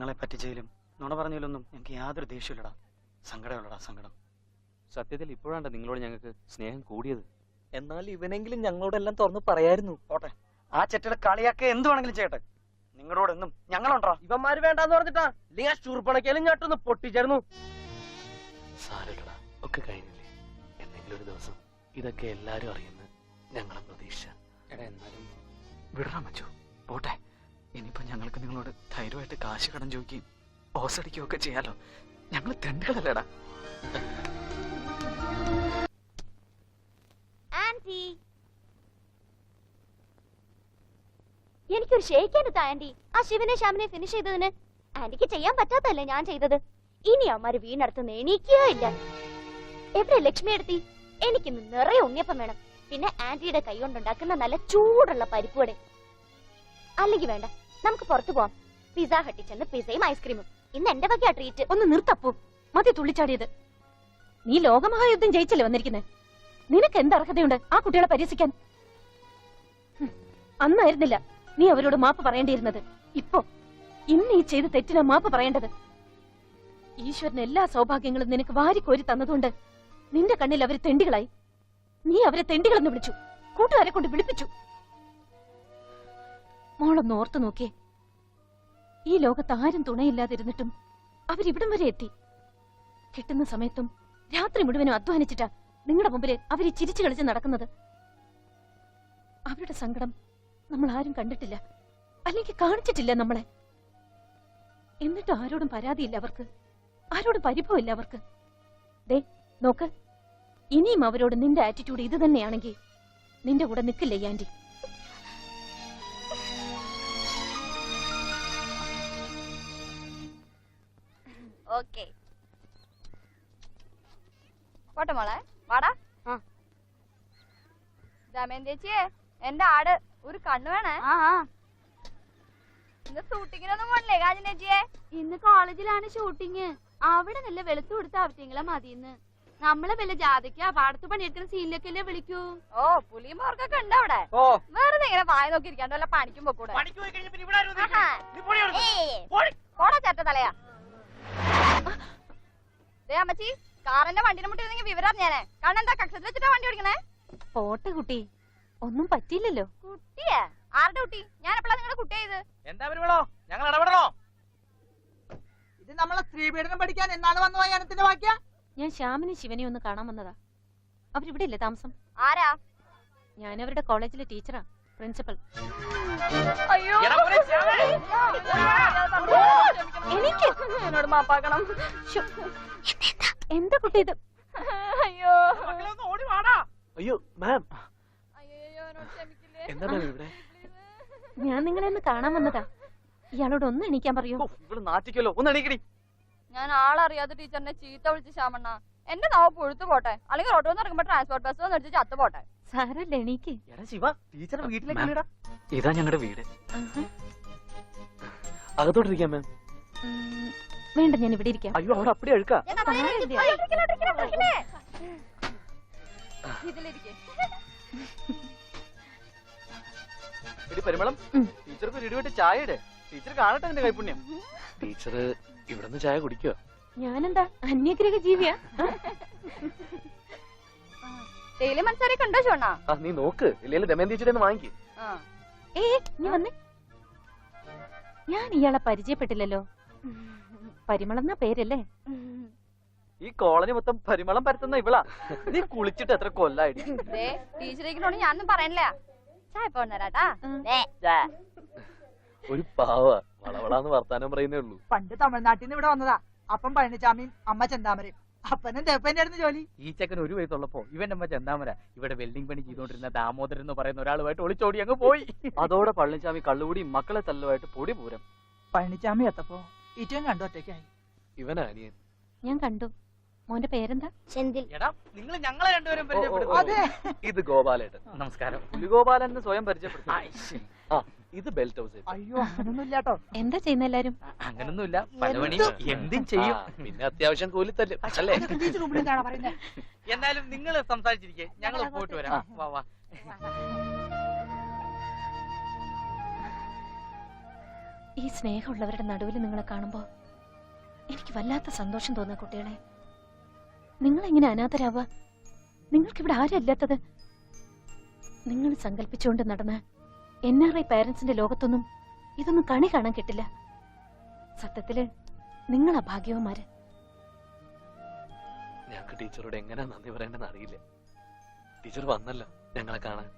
ഞങ്ങളെ പറ്റിച്ചതിലും നുണ പറഞ്ഞതിലൊന്നും എനിക്ക് യാതൊരു ദേഷ്യമില്ലടാ സങ്കടമുള്ളടാ സങ്കടം. സത്യത്തിൽ ഇപ്പോഴാണ് നിങ്ങളോട് ഞങ്ങൾക്ക് സ്നേഹം കൂടിയത്. എന്നാൽ ഇവനെങ്കിലും ഞങ്ങളോടെല്ലാം തുറന്ന് പറയായിരുന്നു. പോട്ടെ. ആ ചെറ്റയുടെ കളിയാക്കെ എന്ത് വേണമെങ്കിലും ചെയ്യട്ടെ. നിങ്ങളോട് എന്നും ഞങ്ങളുണ്ടാ? ഇവന്മാര് വേണ്ടാന്ന് പറഞ്ഞിട്ടാ. ഇല്ലെങ്കിൽ ആ ചുറുപ്പണക്കേലും ഞാട്ടൊന്ന് പൊട്ടിച്ചേർന്നു. സാരല്ലടാ ഒക്കെ കഴിഞ്ഞില്ലേ? എന്തെങ്കിലും ഒരു ദിവസം ഇതൊക്കെ എല്ലാരും അറിയുന്ന ഞങ്ങളെ പ്രതീക്ഷ. എടാ എന്നാലും വിടണം മച്ചു. പോട്ടെ. ഇനിയിപ്പോ ഞങ്ങൾക്ക് നിങ്ങളോട് ധൈര്യമായിട്ട് കാശ് കടം ചോദിക്കുകയും ഓസടിക്കുകയും ഒക്കെ ചെയ്യാലോ. ഞങ്ങൾ തെണ്ടുകളല്ലേടാ. എനിക്കൊരു ഷേക്കാണ് ആന്റി ആ ശിവനെ ശ്യാമിനെ ഫിനിഷ് ചെയ്തതിന് ആന്റിക്ക് ചെയ്യാൻ പറ്റാത്തല്ലേ ഞാൻ ചെയ്തത്? ഇനി അമ്മാര് വീണടുത്ത് എണീക്കുക ഇല്ല. എവിടെ ലക്ഷ്മി എടുത്തി? എനിക്കിന്ന് നിറയെ ഉണ്ണിയപ്പം വേണം. പിന്നെ ആന്റിയുടെ കൈ കൊണ്ടുണ്ടാക്കുന്ന നല്ല ചൂടുള്ള പരിപ്പുവടെ അല്ലെങ്കിൽ വേണ്ട. നമുക്ക് പുറത്തു പോവാം. പിസ്സ ഹട്ടിൽ ചെന്ന് പിസയും ഐസ്ക്രീമും. ഇന്ന് എന്റെ വകയാ ട്രീറ്റ് ഒന്ന് നിർത്തപ്പൂ മതി തുള്ളിച്ചാടിയത്. നീ ലോകമഹായുദ്ധം ജയിച്ചല്ലേ വന്നിരിക്കുന്നത് നിനക്ക് എന്ത് അർഹതയുണ്ട്? ആ കുട്ടികളെ പരിഹസിക്കാൻ. അന്നായിരുന്നില്ല നീ അവരോട് മാപ്പ് പറയേണ്ടിയിരുന്നത്. ഇപ്പോ ഇന്ന് ഈ ചെയ്ത് തെറ്റിനാ മാപ്പ് പറയേണ്ടത്. ഈശ്വരൻ എല്ലാ സൗഭാഗ്യങ്ങളും നിനക്ക് വാരിക്കോരി തന്നതുകൊണ്ട് നിന്റെ കണ്ണിൽ അവർ തെണ്ടികളായി. നീ അവരെ തെണ്ടികളെന്ന് വിളിച്ചു. കൂട്ടുകാരെ കൊണ്ട് വിളിപ്പിച്ചു. മോളൊന്ന് ഓർത്തു നോക്കിയേ ഈ ലോകത്ത് ആരും തുണയില്ലാതിരുന്നിട്ടും അവരിവിടം വരെ എത്തി. കിട്ടുന്ന സമയത്തും രാത്രി മുഴുവനും അധ്വാനിച്ചിട്ടാ നിങ്ങളുടെ മുമ്പിൽ അവർ ചിരിച്ചു കളിച്ച് നടക്കുന്നത്. അവരുടെ സങ്കടം നമ്മൾ ആരും കണ്ടിട്ടില്ല. അല്ലെങ്കിൽ കാണിച്ചിട്ടില്ല നമ്മളെ. എന്നിട്ട് ആരോടും പരാതിയില്ല അവർക്ക്. ആരോടും പരിഭവമില്ല അവർക്ക്. ദേ നോക്ക്. ഇനിയും അവരോട് നിന്റെ ആറ്റിറ്റ്യൂഡ് ഇത് തന്നെയാണെങ്കിൽ നിന്റെ കൂടെ നിൽക്കില്ലേ ആന്റി ഓക്കെ പോട്ടെ മോളെ. വാടാ. ദമയൻ ചേച്ചിയെ എന്റെ ആട് ഒരു കണ്ണു വേണേ? ഇന്ന് ഷൂട്ടിങ്ങിനൊന്നും പോണില്ലേ കാജൻ ചേച്ചിയെ? ഇന്ന് കോളേജിലാണ് ഷൂട്ടിങ് അവിടെ നല്ല വെളുത്തു കൊടുത്ത അവറ്റങ്ങളെ മതിന്ന് നമ്മളെ വല്ല ജാതിക്കാ പാടത്ത് പണിയെടുക്കുന്ന സീനിലൊക്കെ വിളിക്കൂ? ഓ പുലിയും പോർക്കൊക്കെ ഉണ്ട് അവിടെ. ഓ. വെറുതെ ഇങ്ങനെ വായ നോക്കി അല്ല വല്ല പണിക്കും പോക്കൂടെ. പോയി കൂടെ പോടി ചേട്ട തലയാ. അമ്മച്ചി കാറിന്റെ വണ്ടിനെ മുട്ടിരുന്നെങ്കിൽ വിവരം ഞാനേ. കാരണം എന്താ കക്ഷത്തിൽ വെച്ചിട്ടാ വണ്ടി ഓടിക്കണേ പോട്ടെ കുട്ടി. ഒന്നും പറ്റിയില്ലല്ലോ. കുട്ടിയെ? ആരുടെ കുട്ടി? ഞാൻ എപ്പോഴാ നിങ്ങളുടെ കുട്ടിയായത് എന്താ പരിപാടോ? ഞങ്ങൾ ഇടപെടണോ? ഇത് നമ്മളെ സ്ത്രീപീഡനം പഠിക്കാൻ എന്നാണ് വന്ന വയ്യാനത്തിന്റെ വാക്യ? ഞാൻ ശ്യാമിനെ ശിവനെ ഒന്ന് കാണാൻ വന്നതാ. അവരിവിടെ ഇല്ലേ താമസം? ആരാ? ഞാൻ അവരുടെ കോളേജിലെ ടീച്ചറാ. പ്രിൻസിപ്പൽ. എനിക്ക് എന്നോട് മാപ്പാക്കണം. എന്താ കുട്ടി ഇത്? അയ്യോ. മക്കളെ ഓടി വാടാ. അയ്യോ മാം. എന്താ ഇവിടെ? ഞാൻ നിങ്ങളെ ഒന്ന് കാണാൻ വന്നതാ. ഇയാളോട് ഒന്ന് എണീക്കാൻ പറയൂ. നാറ്റിക്കല്ലോ. ഒന്ന് എണീക്കടി. ഞാൻ ആളറിയാതെ ടീച്ചറിനെ ചീത്ത വിളിച്ച് ശ്യാമണ്ണ. എന്റെ നാവ് പുഴുത്തു പോട്ടെ. അല്ലെങ്കിൽ ഓട്ടോ ഇറങ്ങുമ്പോ ട്രാൻസ്പോർട്ട് ബസ് വന്നിട്ട് ചത്തു പോട്ടെ. സാരല്ല എണീക്ക്. എടാ ശിവ ടീച്ചർ വീട്ടിലേക്ക്. വിളിടാ ഇതാ ഞങ്ങളുടെ വീട്. അകത്തോട്ടിരിക്കാം മാം. വേണ്ട ഞാൻ ഇവിടെ ഇരിക്കാം. അയ്യോ അവിടെ അപ്പടി അഴുക്കാ. പരിമളം ടീച്ചർക്ക് ഇടിവിട്ട് ചായ ഇടേ ടീച്ചർ കാണട്ടെ എന്റെ കൈപുണ്യം. ടീച്ചർ ഇവിടുന്ന് ചായ കുടിക്കുക ഞാനെന്താ അന്യഗ്രഹ ജീവിയാ തേയില മനസ്സാരൊക്കെ കണ്ടോ ചോണ്ണ ആ നീ നോക്ക്. ഇല്ലെങ്കിൽ ദമയന്തി ചേച്ചിയുടെ വാങ്ങിക്ക്. ഏ നീ വന്നേ. ഞാൻ ഇയാളെ പരിചയപ്പെട്ടില്ലല്ലോ. പരിമളം എന്നാ പേരല്ലേ? ഈ കോളനി മൊത്തം പരിമളം പരത്തുന്ന ഇവളാ. നീ കുളിച്ചിട്ട് എത്ര കൊല്ലായിട്ട് ദേ ടീച്ചറേക്കിനോട് ഞാനൊന്നും പറയണില്ല. ചായ പോന്നരാട്ടാ. ഒരു പാവ. വളവളാന്ന് വർത്താനം പറയുന്നേ ഉള്ളൂ. പണ്ട് തമിഴ്നാട്ടിൽ നിന്ന് ഇവിടെ വന്നതാ. അപ്പം പഴനിച്ചാമിയും അമ്മ ചെന്താമരയും. അപ്പനും തേപ്പന്റെ അടുത്ത് ജോലി. ഈ ചെക്കൻ ഒരു വയസ്സുള്ളപ്പോ ഇവന്റെ അമ്മ ചെന്താമര ഇവിടെ വെൽഡിംഗ് പണി ചെയ്തുകൊണ്ടിരുന്ന ദാമോദരൻ എന്ന് പറയുന്ന ഒരാളുമായിട്ട് ഒളിച്ചോടി അങ്ങ് പോയി. അതോടെ പള്ളിച്ചാമി കള്ളുകൂടി മക്കളെ തല്ലുമായിട്ട് പൊടി പൂരം. പഴനിച്ചാമി എത്തപ്പോ? ഈറ്റവും കണ്ടു ഒറ്റയ്ക്കായി? ഇവനാ അനിയൻ. ഞാൻ കണ്ടു. മോന്റെ പേരെന്താ? ചെന്തിൽ. എടാ നിങ്ങൾ ഞങ്ങളെ രണ്ടുപേരും. അതെ. ഇത് ഗോപാലേട്ടൻ. നമസ്കാരം. പുലിഗോപാലൻ എന്ന് സ്വയം പരിചയപ്പെടുത്തി. ഇത് ബെൽറ്റ് ഹൗസ് അയ്യോ അങ്ങനൊന്നും ഇല്ലാട്ടോ എന്താ ചെയ്യുന്ന എല്ലാരും? അങ്ങനൊന്നുമില്ല. പലവണി എന്തും? ചെയ്യും. പിന്നെ അത്യാവശ്യം അല്ലേ? എന്താണ് പറയുന്നത് എന്നാലും നിങ്ങൾ സംസാരിച്ചിരിക്കെ. ഞങ്ങൾ പോയിട്ട് വരാം. വാ വാ. ഈ സ്നേഹമുള്ളവരുടെ നടുവിൽ നിങ്ങളെ കാണുമ്പോ എനിക്ക് വല്ലാത്ത സന്തോഷം തോന്നുക കുട്ടികളെ. നിങ്ങൾ എങ്ങനെ അനാഥരാവുക നിങ്ങൾക്കിവിടെ ആരല്ലാത്തത് നിങ്ങൾ സങ്കല്പിച്ചുകൊണ്ട് നടന്ന എൻ ആർ ഐ പാരന്റ്സിന്റെ ലോകത്തൊന്നും ഇതൊന്നും കണി കാണാൻ കിട്ടില്ല. സത്യത്തിൽ നിങ്ങളാ ഭാഗ്യവന്മാര്. ഞങ്ങൾക്ക് ടീച്ചറോട് എങ്ങനെ നന്ദി പറയേണ്ടെന്ന് അറിയില്ല. ടീച്ചർ വന്നല്ലോ ഞങ്ങളെ കാണാൻ.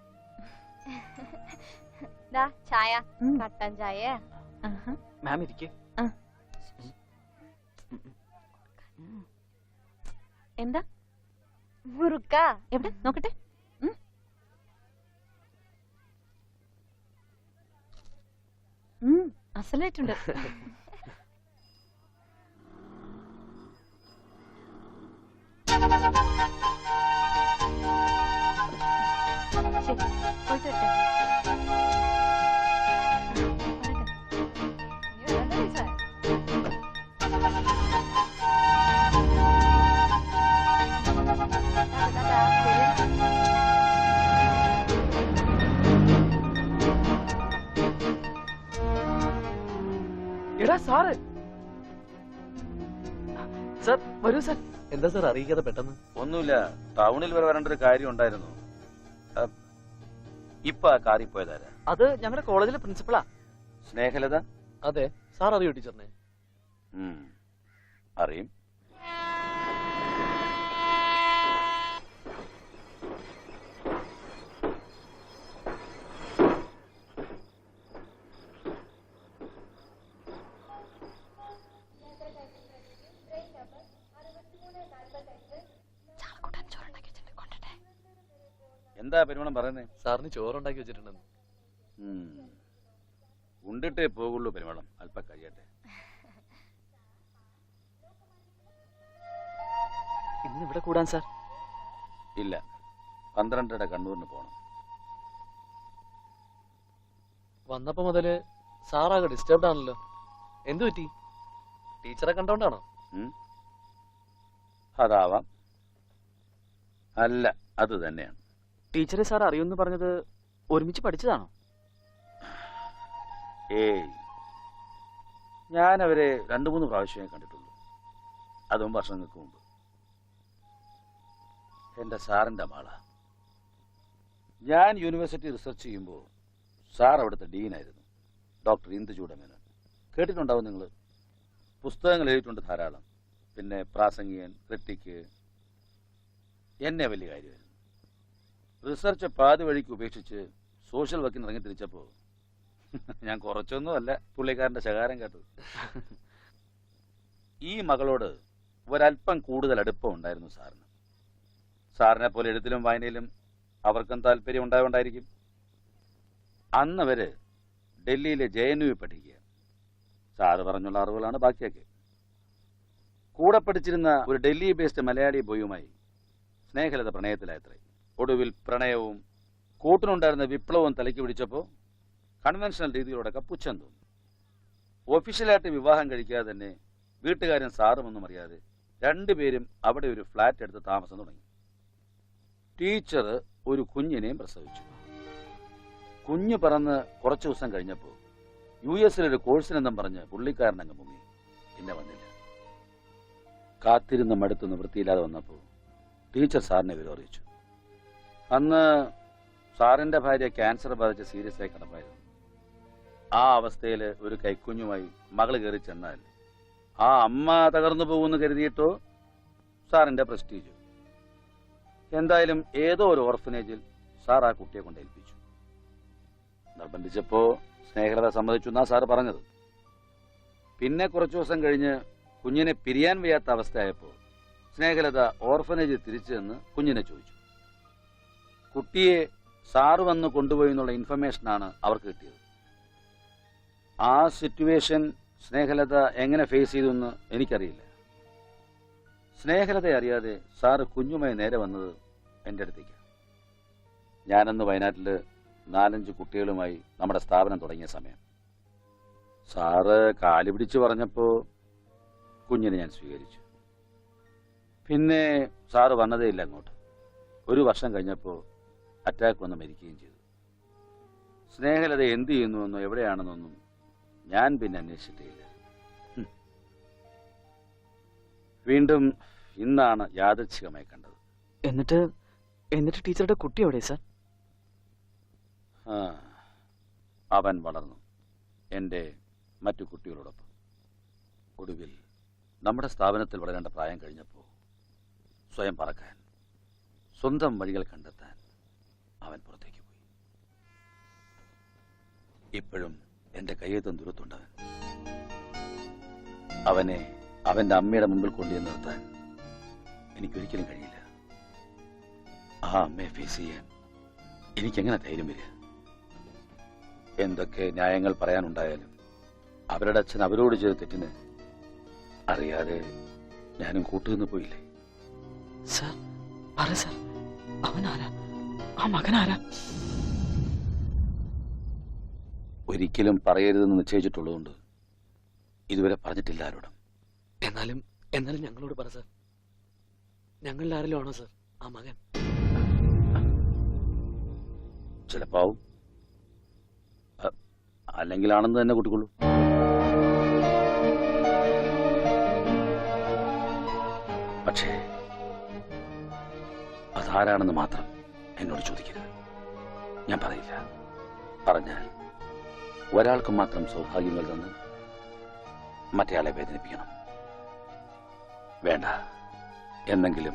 ദാ ചായ. കട്ടൻ ചായ. ആഹാ. മാം ഇരിക്കേ. എന്താ? മുറുക്ക. എവിടെ? നോക്കട്ടെ. అసలేటుండదు Thank you. സാറ്. സാർ വരൂ സാർ. എന്താ സാർ അറിയിക്കാതെ പെട്ടെന്ന്? ഒന്നുമില്ല. ടൗണിൽ വരെ വരേണ്ട ഒരു കാര്യം ഉണ്ടായിരുന്നു. ഇപ്പൊ ആ കാറിൽ പോയതാരാ? അത് ഞങ്ങളുടെ കോളേജിലെ പ്രിൻസിപ്പളാ. സ്നേഹലത? അതെ. സാർ അറിയോ ടീച്ചറിനെ. അറിയും. എന്താ പെരുമണം പറയുന്നേ? സാറിന് ചോറുണ്ടാക്കി വെച്ചിട്ടുണ്ടെന്ന്. ഉം. ഉണ്ടിട്ടേ പോകുള്ളൂ പെരുമളം അല്പ കഴിയട്ടെ. ഇന്ന് ഇവിടെ കൂടാൻ സാർ. ഇല്ല. പന്ത്രണ്ടര കണ്ണൂരിന് പോകണം വന്നപ്പോ മുതൽ സാറാകെ ഡിസ്റ്റർബ്ഡ് ആണല്ലോ. എന്തു പറ്റി? ടീച്ചറെ കണ്ടോണ്ടാണോ? അതാവാം. അല്ല അത് തന്നെയാണ്. ടീച്ചറെ സാർ അറിയുമെന്ന് പറഞ്ഞത് ഒരുമിച്ച് പഠിച്ചതാണോ? ഏയ്. ഞാൻ അവരെ രണ്ടു മൂന്ന് പ്രാവശ്യമേ കണ്ടിട്ടുള്ളൂ. അതും വർഷങ്ങൾക്ക് മുമ്പ്. എന്റെ സാറിന്റെ മാള. ഞാൻ യൂണിവേഴ്സിറ്റി റിസർച്ച് ചെയ്യുമ്പോൾ സാർ അവിടുത്തെ ഡീനായിരുന്നു. ഡോക്ടർ ഇന്ദുചൂട മേനോൻ കേട്ടിട്ടുണ്ടാവും നിങ്ങൾ പുസ്തകങ്ങൾ എഴുതിയിട്ടുണ്ട് ധാരാളം. പിന്നെ പ്രാസംഗികൻ ക്രിട്ടിക്ക്. എന്നെ വലിയ കാര്യമായിരുന്നു റിസർച്ച് പാതി വഴിക്ക് ഉപേക്ഷിച്ച് സോഷ്യൽ വർക്കിന് ഇറങ്ങി തിരിച്ചപ്പോൾ ഞാൻ കുറച്ചൊന്നും അല്ല പുള്ളിക്കാരന്റെ ശകാരം കേട്ടത്. ഈ മകളോട് ഒരല്പം കൂടുതൽ അടുപ്പം ഉണ്ടായിരുന്നു സാറിന്. സാറിനെ പോലെ എഴുത്തിലും വായനയിലും അവർക്കും താല്പര്യം ഉണ്ടായോണ്ടായിരിക്കും. അന്ന് അവർ ഡൽഹിയിലെ ജെ എൻ യു പഠിക്കുക സാറ് പറഞ്ഞുള്ള അറിവുകളാണ് ബാക്കിയൊക്കെ. കൂടെ പഠിച്ചിരുന്ന ഒരു ഡൽഹി ബേസ്ഡ് മലയാളി ബോയുമായി സ്നേഹലത പ്രണയത്തിലായത്രേ. ഒടുവിൽ പ്രണയവും കൂട്ടിനുണ്ടായിരുന്ന വിപ്ലവവും തലയ്ക്ക് പിടിച്ചപ്പോൾ കൺവെൻഷണൽ രീതിയിലൂടെ പുച്ഛം തോന്നി. ഒഫീഷ്യലായിട്ട് വിവാഹം കഴിക്കാതെ തന്നെ വീട്ടുകാരൻ സാറുമൊന്നും അറിയാതെ രണ്ടുപേരും അവിടെ ഒരു ഫ്ലാറ്റ് എടുത്ത് താമസം തുടങ്ങി. ടീച്ചർ ഒരു കുഞ്ഞിനെയും പ്രസവിച്ചു. കുഞ്ഞ് പറന്ന് കുറച്ചു ദിവസം കഴിഞ്ഞപ്പോൾ യു എസിലൊരു കോഴ്സിനെന്നും പറഞ്ഞ് പുള്ളിക്കാരൻ അങ്ങ് മുങ്ങി. പിന്നെ വന്നില്ല. കാത്തിരുന്ന് മടുത്ത് നിവൃത്തിയില്ലാതെ വന്നപ്പോൾ ടീച്ചർ സാറിനെ വിവരം അന്ന് സാറിന്റെ ഭാര്യ ക്യാൻസർ ബാധിച്ച് സീരിയസ് ആയി കിടപ്പായിരുന്നു. ആ അവസ്ഥയിൽ ഒരു കൈക്കുഞ്ഞുമായി മകൾ കയറി ചെന്നാൽ ആ അമ്മ തകർന്നു പോകുമെന്ന് കരുതിയിട്ടോ സാറിന്റെ പ്രസ്റ്റീജ്. എന്തായാലും ഏതോ ഒരു ഓർഫനേജിൽ സാർ ആ കുട്ടിയെ കൊണ്ട് ഏൽപ്പിച്ചു. നിർബന്ധിച്ചപ്പോ സ്നേഹത സമ്മതിച്ചു എന്നാ സാർ പറഞ്ഞത്. പിന്നെ കുറച്ചു ദിവസം കഴിഞ്ഞ് കുഞ്ഞിനെ പിരിയാൻ വയ്യാത്ത അവസ്ഥയായപ്പോൾ സ്നേഹലത ഓർഫനേജിൽ തിരിച്ചു ചെന്ന് കുഞ്ഞിനെ ചോദിച്ചു. കുട്ടിയെ സാറ് വന്ന് കൊണ്ടുപോയി എന്നുള്ള ഇൻഫർമേഷനാണ് അവർക്ക് കിട്ടിയത്. ആ സിറ്റുവേഷൻ സ്നേഹലത എങ്ങനെ ഫേസ് ചെയ്തു എന്ന് എനിക്കറിയില്ല. സ്നേഹലത അറിയാതെ സാറ് കുഞ്ഞുമായി നേരെ വന്നത് എന്റെ അടുത്തേക്ക് ഞാനന്ന് വയനാട്ടിൽ നാലഞ്ച് കുട്ടികളുമായി നമ്മുടെ സ്ഥാപനം തുടങ്ങിയ സമയം. സാറ് കാൽ പിടിച്ച് പറഞ്ഞപ്പോൾ കുഞ്ഞിനെ ഞാൻ സ്വീകരിച്ചു. പിന്നെ സാറ് വന്നതേ ഇല്ല അങ്ങോട്ട്. ഒരു വർഷം കഴിഞ്ഞപ്പോൾ അറ്റാക്ക് വന്ന് മരിക്കുകയും ചെയ്തു. സ്നേഹലത എന്ത് ചെയ്യുന്നുവെന്നോ എവിടെയാണെന്നൊന്നും ഞാൻ പിന്നെ അന്വേഷിച്ചിട്ടേയില്ല. വീണ്ടും ഇന്നാണ് യാദൃച്ഛികമായി കണ്ടത്. എന്നിട്ട് എന്നിട്ട് ടീച്ചറുടെ കുട്ടി എവിടെ സാർ? അവൻ വളർന്നു. എന്റെ മറ്റു കുട്ടികളോടൊപ്പം. ഒടുവിൽ നമ്മുടെ സ്ഥാപനത്തിൽ വളരേണ്ട പ്രായം കഴിഞ്ഞപ്പോൾ സ്വയം പറക്കാൻ സ്വന്തം വഴികൾ കണ്ടെത്താൻ അവൻ പുറത്തേക്ക് പോയി. ഇപ്പോഴും എന്റെ കയ്യെത്തും ദൂരത്തുണ്ടവൻ അവനെ അവന്റെ അമ്മയുടെ മുമ്പിൽ കൊണ്ടുചെന്ന് നിർത്താൻ എനിക്കൊരിക്കലും കഴിയില്ല. ആ അമ്മയെ ഫേസ് ചെയ്യാൻ എനിക്കെങ്ങനെ ധൈര്യം വരിക? എന്തൊക്കെ ന്യായങ്ങൾ പറയാനുണ്ടായാലും അവരുടെ അച്ഛൻ അവരോട് ചെയ്ത തെറ്റിന് അറിയാതെ ഞാനും കൂട്ടുനിന്ന് പോയില്ലേ? സാർ പറ സാർ. അവനാരാ? ആ മകനാരാ ഒരിക്കലും പറയരുതെന്ന് നിശ്ചയിച്ചിട്ടുള്ളതുകൊണ്ട് ഇതുവരെ പറഞ്ഞിട്ടില്ല ആരോടും. എന്നാലും എന്നാലും ഞങ്ങളോട് പറ സാർ. ഞങ്ങളിൽ ആരെങ്കിലും ആണോ സാർ ആ മകൻ? ചിലപ്പോ അല്ലെങ്കിൽ ആണെന്ന് തന്നെ കൂട്ടിക്കൊള്ളൂ. പക്ഷേ അതാരാണെന്ന് മാത്രം എന്നോട് ചോദിക്കരുത്. ഞാൻ പറയില്ല. പറഞ്ഞാൽ ഒരാൾക്ക് മാത്രം സൗഭാഗ്യങ്ങൾ തന്ന് മറ്റേയാളെ വേദനിപ്പിക്കണം. വേണ്ട. എന്നെങ്കിലും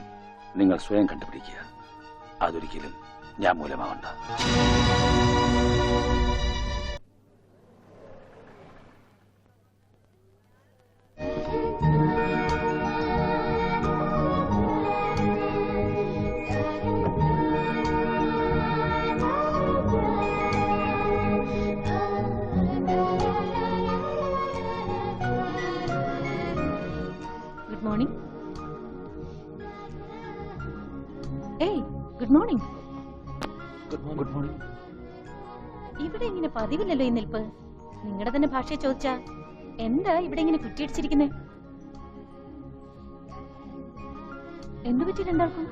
നിങ്ങൾ സ്വയം കണ്ടുപിടിക്കുക. അതൊരിക്കലും ഞാൻ മൂലമാവണ്ട. Good morning. Good morning. ഇവിടെ ഇങ്ങനെ പതിവില്ലല്ലോ ഈ നിൽപ്പ്. നിങ്ങളുടെ തന്നെ ഭാഷയെ ചോദിച്ചാ എന്താ ഇവിടെ ഇങ്ങനെ കുറ്റിയടിച്ചിരിക്കുന്നേ? എന്തു പറ്റി രണ്ടാൾക്കും?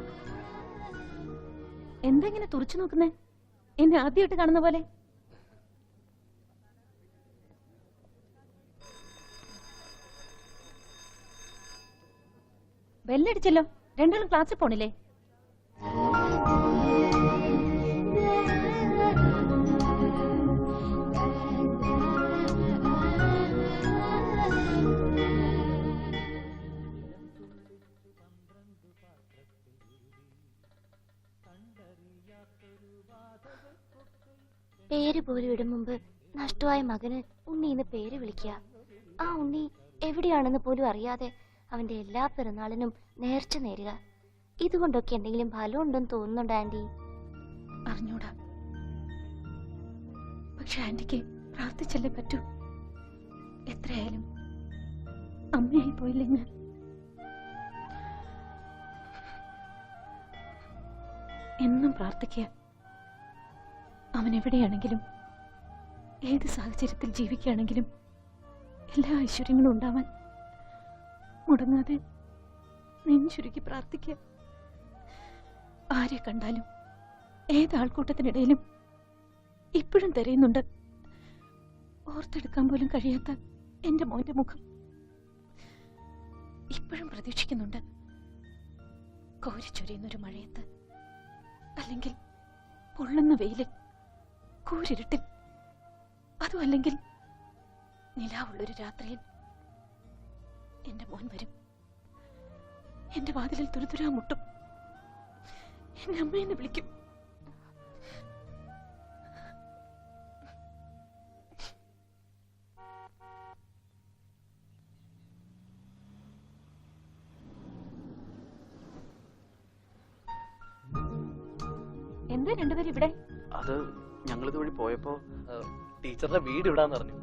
എന്താ ഇങ്ങനെ തുറച്ചു നോക്കുന്നേ? എന്നെ ആദ്യമായിട്ട് കാണുന്ന പോലെ. ബെല്ലടിച്ചല്ലോ. രണ്ടാളും ക്ലാസ്സിൽ പോണില്ലേ? പേര് പോലും ഇടും മുമ്പ് നഷ്ടമായ മകന് ഉണ്ണി എന്ന് പേര് വിളിക്കുക. ആ ഉണ്ണി എവിടെയാണെന്ന് പോലും അറിയാതെ അവന്റെ എല്ലാ പിറന്നാളിനും നേർച്ച നേരുക. ഇതുകൊണ്ടൊക്കെ എന്തെങ്കിലും ഫലം ഉണ്ടെന്ന് തോന്നുന്നുണ്ട് ആന്റി? അറിഞ്ഞൂടാ. പക്ഷെ ആന്റിക്ക് പ്രാർത്ഥിച്ചല്ലേ പറ്റൂ? എത്രയായാലും അമ്മയായി പോയില്ലേ ഞാൻ? എന്നും പ്രാർത്ഥിക്കുക. അവൻ എവിടെയാണെങ്കിലും ഏത് സാഹചര്യത്തിൽ ജീവിക്കുകയാണെങ്കിലും എല്ലാ ഐശ്വര്യങ്ങളും ഉണ്ടാവാൻ മുടങ്ങാതെ നെഞ്ചുരുക്കി പ്രാർത്ഥിക്കുക. ആരെ കണ്ടാലും ഏത് ആൾക്കൂട്ടത്തിനിടയിലും ഇപ്പോഴും തിരയുന്നുണ്ട്. ഓർത്തെടുക്കാൻ പോലും കഴിയാത്ത എന്റെ മോന്റെ മുഖം ഇപ്പോഴും പ്രതീക്ഷിക്കുന്നുണ്ട്. കോരിച്ചൊരിയുന്നൊരു മഴയത്ത് അല്ലെങ്കിൽ പൊള്ളുന്ന വെയിലിൽ കൂരിരുട്ടിൽ. അതും അല്ലെങ്കിൽ നിലാവുള്ളൊരു രാത്രിയിൽ എന്റെ മോൻ വരും. എന്റെ വാതിലിൽ തുരുതുരാ മുട്ടും. എന്നെ അമ്മയെന്ന് വിളിക്കും. ഞങ്ങൾ ഇതുവഴി പോയപ്പോ ടീച്ചറുടെ വീട് ഇവിടാന്ന് പറഞ്ഞു.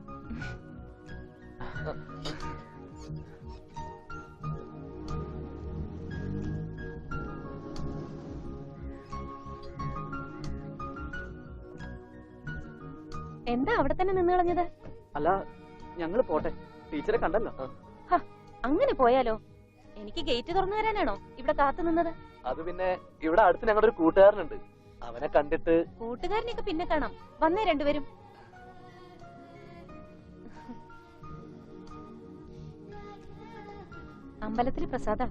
എന്താ അവിടെ തന്നെ നിന്ന് കളഞ്ഞത്? അല്ല ഞങ്ങൾ പോട്ടെ. ടീച്ചറെ കണ്ടല്ലോ. അങ്ങനെ പോയാലോ? എനിക്ക് ഗേറ്റ് തുറന്നു തരാനാണോ ഇവിടെ കാത്തു നിന്നത്? അത് പിന്നെ ഇവിടെ അടുത്ത് ഞങ്ങളുടെ ഒരു കൂട്ടുകാരനുണ്ട്. അവനെ കണ്ടിട്ട് കൂട്ടുകാരനെയൊക്കെ പിന്നെ കാണാം. വന്നേ രണ്ടുപേരും. അമ്പലത്തിലെ പ്രസാദ.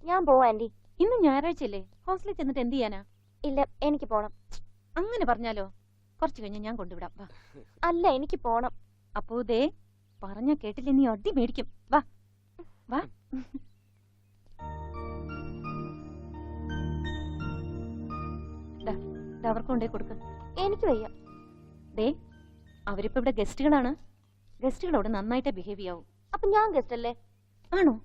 ഞാൻ പോവാ ആന്റി. ഇന്ന് ഞായറാഴ്ച അല്ലേ ഹോസ്റ്റലിൽ ചെന്നിട്ട് എന്ത് ചെയ്യാനാ? ഇല്ല എനിക്ക് പോണം. അങ്ങനെ പറഞ്ഞാലോ? കുറച്ചു കഴിഞ്ഞ് ഞാൻ കൊണ്ടുവിടാം. വാ. അല്ല എനിക്ക് പോണം. അപ്പോ ദേ പറഞ്ഞ കേട്ടില്ല നീ അടി മേടിക്കും. വാ. വാ. അവർക്ക് കൊണ്ടേ കൊടുക്ക. എനിക്ക് വയ്യ. ദേ അവരിപ്പോ ഇവിടെ ഗസ്റ്റുകളാണ്. ഗസ്റ്റുകളോട് നന്നായിട്ട് ബിഹേവ് ചെയ്യാവൂ. അപ്പൊ ഞാൻ ഗസ്റ്റ് അല്ലേ? ആണോ?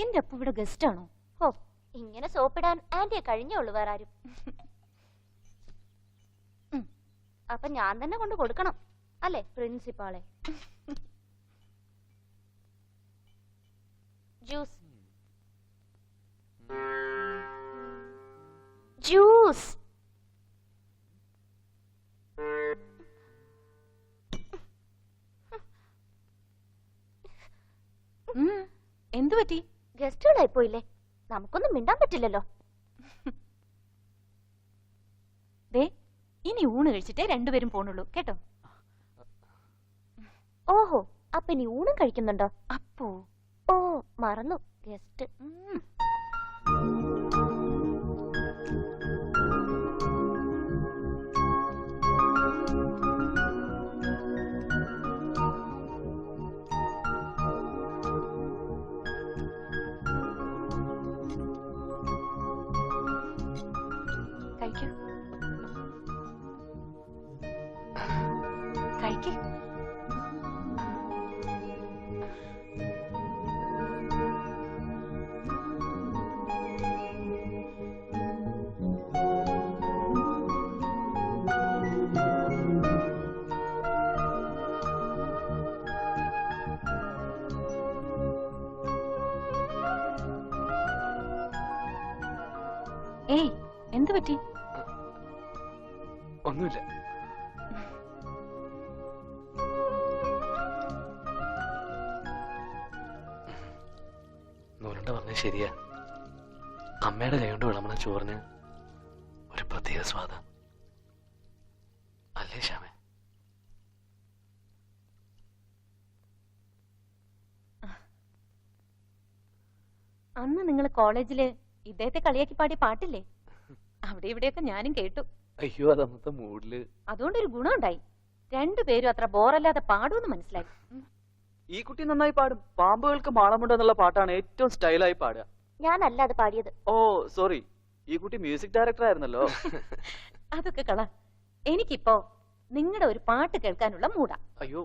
എന്റെ അപ്പ ഇവിടെ ഗസ്റ്റ് ആണോ? ഓ ഇങ്ങനെ സോപ്പിടാൻ ആന്റിയെ കഴിഞ്ഞേ ഉള്ളൂ വേറെ ആരും. അപ്പൊ ഞാൻ തന്നെ കൊണ്ട് കൊടുക്കണം. അല്ലേ പ്രിൻസിപ്പാളെ ജ്യൂസ് ജ്യൂസ് എന്തു പറ്റി? ഗസ്റ്റുകളായി പോയില്ലേ നമുക്കൊന്നും മിണ്ടാൻ പറ്റില്ലല്ലോ ദേ ഇനി ഊണ് കഴിച്ചിട്ടേ രണ്ടുപേരും പോണുള്ളൂ കേട്ടോ? ഓഹോ അപ്പൊ ഇനി ഊണും കഴിക്കുന്നുണ്ടോ? അപ്പോ? ഓ മറന്നു. ഗസ്റ്റ് കഴിക്കേ. ഒന്നുമില്ല. നൂലുണ്ട പറഞ്ഞ ശരിയാ. അമ്മയുടെ കൈകൊണ്ട് വിളമ്പണ ചോറിന് ഒരു പ്രത്യേക സ്വാദ. അല്ലേ ശ്യാമേ? അന്ന് നിങ്ങൾ കോളേജിൽ ഇദ്ദേഹത്തെ കളിയാക്കി പാടിയ പാട്ടില്ലേ? അവിടെ ഇവിടെയൊക്കെ ഞാനും കേട്ടു. അയ്യോ അത് അന്നത്തെ മൂഡിൽ. അതുകൊണ്ടൊരു ഗുണമുണ്ടായി. രണ്ടുപേരും അത്ര ബോറല്ലാതെ പാടുമെന്ന് മനസ്സിലായി. ഈ കുട്ടി നന്നായി പാടും. പാമ്പുകൾക്ക് മാളമുണ്ട് എന്നുള്ള പാട്ടാണ് ഏറ്റവും സ്റ്റൈലായി പാടുക. ഞാനല്ല അത് പാടിയത്. ഓ സോറി. ഈ കുട്ടി മ്യൂസിക് ഡയറക്ടർ ആയിരുന്നല്ലോ അതൊക്കെ കള എനിക്കിപ്പോ നിങ്ങളുടെ ഒരു പാട്ട് കേൾക്കാനുള്ള മൂടാ അയ്യോ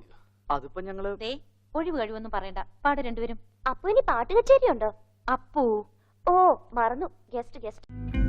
അതിപ്പോ ഞങ്ങൾ ദേ ഒഴിവ് കഴിവൊന്നും പറയണ്ട. പാട് രണ്ടുപേരും. അപ്പു ഇനി പാട്ട് കച്ചേരി ഉണ്ടോ അപ്പു. ഓ മറന്നു. Guest guest.